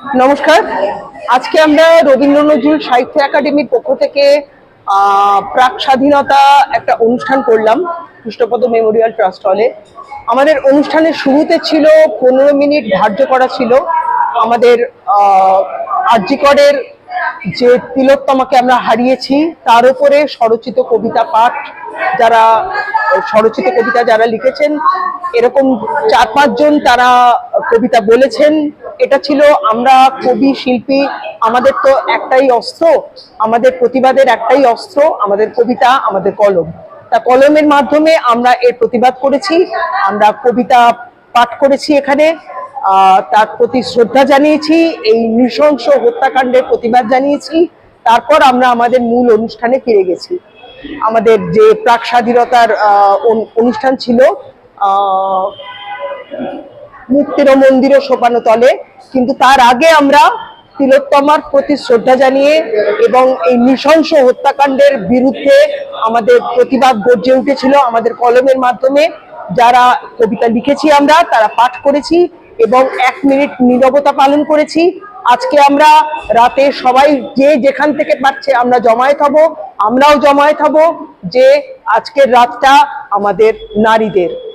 নমস্কার। আজকে আমরা রবীন্দ্র নজরুল সাহিত্য একাডেমির পক্ষ থেকে প্রাক স্বাধীনতা একটা অনুষ্ঠান করলাম, কৃষ্ণপদ মেমোরিয়াল ট্রাস্ট হলে। আমাদের অনুষ্ঠানের শুরুতে ছিল, পনেরো মিনিট ধার্য করা ছিল। আমাদের আর্যিকরের যে তিলোত্তমাকে আমরা হারিয়েছি, তার উপরে স্বরচিত কবিতা পাঠ যারা, স্বরচিত কবিতা যারা লিখেছেন, এরকম চার পাঁচজন তারা কবিতা বলেছেন। এটা ছিল আমরা কবি, শিল্পী, আমাদের তো একটাই অস্ত্র, আমাদের প্রতিবাদের একটাই অস্ত্র, আমাদের কবিতা, আমাদের কলম। তা কলমের মাধ্যমে আমরা এর প্রতিবাদ করেছি, আমরা কবিতা পাঠ করেছি এখানে তার প্রতি শ্রদ্ধা জানিয়েছি, এই নৃশংস হত্যাকাণ্ডের প্রতিবাদ জানিয়েছি, তারপর আমরা আমাদের মূল অনুষ্ঠানে ফিরে গেছি। আমাদের যে প্রাক স্বাধীনতার অনুষ্ঠান ছিল মুক্তির মন্দির সোপানো তলে। কিন্তু তার আগে আমরা তিলোত্তমার প্রতি শ্রদ্ধা জানিয়ে এবং এই নৃশংস হত্যাকাণ্ডের বিরুদ্ধে আমাদের প্রতিবাদ গর্জে উঠেছিল আমাদের কলমের মাধ্যমে। যারা কবিতা লিখেছি আমরা, তারা পাঠ করেছি এবং এক মিনিট নীরবতা পালন করেছি। আজকে আমরা রাতে সবাই যে যেখান থেকে পাচ্ছে আমরা জমায়েত হব, আমরাও জমায়েত হব যে আজকের রাতটা আমাদের নারীদের।